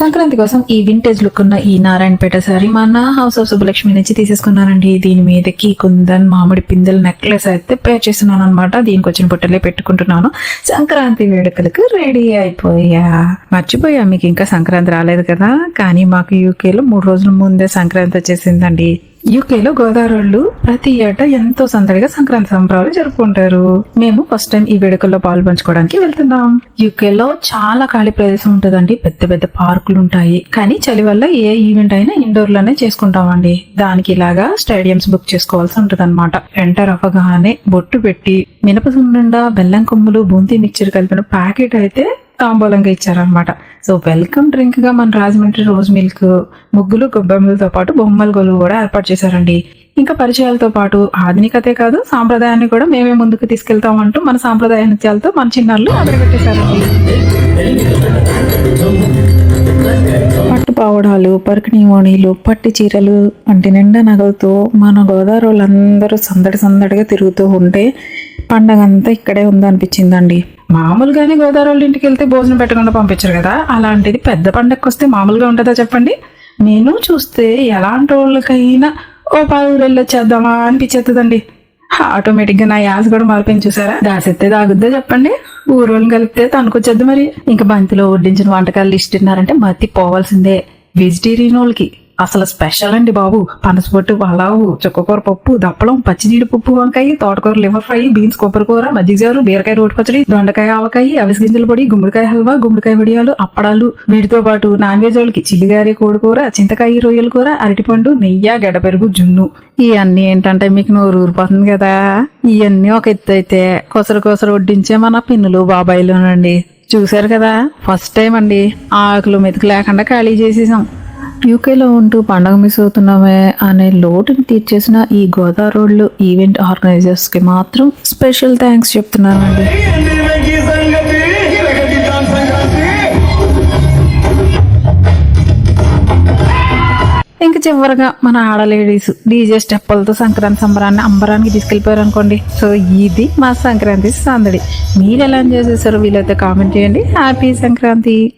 సంక్రాంతి కోసం ఈ vintage look ఉన్న ఈ నారాయణపేట సారీ మన హౌస్ ఆఫ్ సుబ్బలక్ష్మి నుంచి తీసేసుకున్నానండి దీని మీదకి కుందన్ మామిడి పిందెల నెక్లెస్ అయితే పే చేస్తున్నాను అనమాట దీనికి వచ్చిన బుట్టలే పెట్టుకుంటున్నాను. సంక్రాంతి వేడుకలకు రెడీ అయిపోయా. మర్చిపోయా మీకు ఇంకా సంక్రాంతి రాలేదు కదా. కానీ మాకు యూకేలో మూడు రోజుల ముందే సంక్రాంతి వచ్చేసిందండి. యూకేలో గోదావరిళ్ళు ప్రతి ఏటా ఎంతో సందడిగా సంక్రాంతి సంబరాలు జరుపుకుంటారు. మేము ఫస్ట్ టైం ఈ వేడుకల్లో పాలు పంచుకోవడానికి వెళ్తున్నాం యూకేలో చాలా ఖాళీ ప్రదేశం ఉంటుందండి. పెద్ద పెద్ద పార్కులు ఉంటాయి. కానీ చలి వల్ల ఏ ఈవెంట్ అయినా ఇండోర్లోనే చేసుకుంటామండి. దానికి ఇలాగా స్టేడియంస్ బుక్ చేసుకోవాల్సి ఉంటుంది అనమాట ఎంటర్ అవ్వగానే బొట్టు పెట్టి మినప బెల్లం కొమ్ములు బూందీ మిక్చర్ కలిపిన ప్యాకెట్ అయితే తాంబూలంగా ఇచ్చారనమాట. సో వెల్కమ్ డ్రింక్గా మన రాజమండ్రి రోజ్ మిల్క్ ముగ్గులు గొబ్బెమ్మలతో పాటు బొమ్మల గొలువు కూడా ఏర్పాటు చేశారండి. ఇంకా పరిచయాలతో పాటు ఆధునికతే కాదు సాంప్రదాయాన్ని కూడా మేమే ముందుకు తీసుకెళ్తామంటూ మన సాంప్రదాయ నృత్యాలతో మన చిన్నారులు అదరగొట్టేశారండి పట్టు పావడాలు పరుకుని ఓణీలు పట్టి చీరలు వంటి నిండా నగలతో మన గోదావరి వాళ్ళందరూ సందడి సందడిగా తిరుగుతూ ఉంటే పండగ అంతా ఇక్కడే ఉందనిపించిందండి. మామూలుగానే గోదావరి వాళ్ళ ఇంటికి వెళ్తే భోజనం పెట్టకుండా పంపించరు కదా. అలాంటిది పెద్ద పండగకి వస్తే మామూలుగా ఉంటుందా చెప్పండి. నేను చూస్తే ఎలాంటి వాళ్ళకైనా ఓ పావు వెళ్ళొచ్చేద్దామా అనిపించేస్తుందండి ఆటోమేటిక్గా నా యాస కూడా మారిపోయింది చూసారా. దాసెత్తే దాగుద్దా చెప్పండి. ఊరోళ్ళని కలిపితే తనుకొచ్చేద్ది మరి. ఇంకా బంతిలో వడ్డించిన వంటకాలు లిస్ట్ ఇన్నారంటే మతి పోవాల్సిందే వెజిటేరియన్ వాళ్ళకి. అసలు స్పెషల్ అండి బాబు. పనసపొట్టు పలావు చుక్కకూర పప్పు దప్పలం పచ్చిజీడి పప్పు వంకాయ తోటకూర లివర్ ఫ్రై బీన్స్ కొబ్బరి కూర మజ్జిగజారు బీరకాయ రోటి పచ్చడి దొండకాయ ఆవకాయ అవిసి గింజల పొడి గుమ్మడికాయ హల్వా గుమ్మడికాయ వడియాలు అప్పడాలు. వీటితో పాటు నాన్ వెజ్ వాళ్ళకి చిల్లిగారి కోడికూర చింతకాయ రొయ్యల కూర అరటిపండు నెయ్యి గడ్డ పెరుగు జున్ను. ఇవన్నీ ఏంటంటే మీకు నోరు ఊరిపోతుంది కదా. ఇవన్నీ ఒక ఎత్తు అయితే కొసరు కొసరు వడ్డించే మన పిన్నులు బాబాయిలోనండి. చూశారు కదా? ఫస్ట్ టైం అండి. ఆకులు మెతుకు లేకుండా ఖాళీ చేసేసాం. యూకేలో ఉంటూ పండగ మిస్ అవుతున్నామే అనే లోటుని తీర్చేసిన ఈ గోదావరి రోడ్లు ఈవెంట్ ఆర్గనైజర్స్కి మాత్రం స్పెషల్ థ్యాంక్స్ చెప్తున్నానండి. ఇంక చివరిగా మన ఆడ లేడీస్ డీజే స్టెప్పులతో సంక్రాంతి సంబరాన్ని అంబరానికి తీసుకెళ్ళిపోయారు అనుకోండి. సో ఇది మా సంక్రాంతి సందడి. మీరు ఎలా ఎంజాయ్ చేశారో వీలైతే కామెంట్ చేయండి. హ్యాపీ సంక్రాంతి!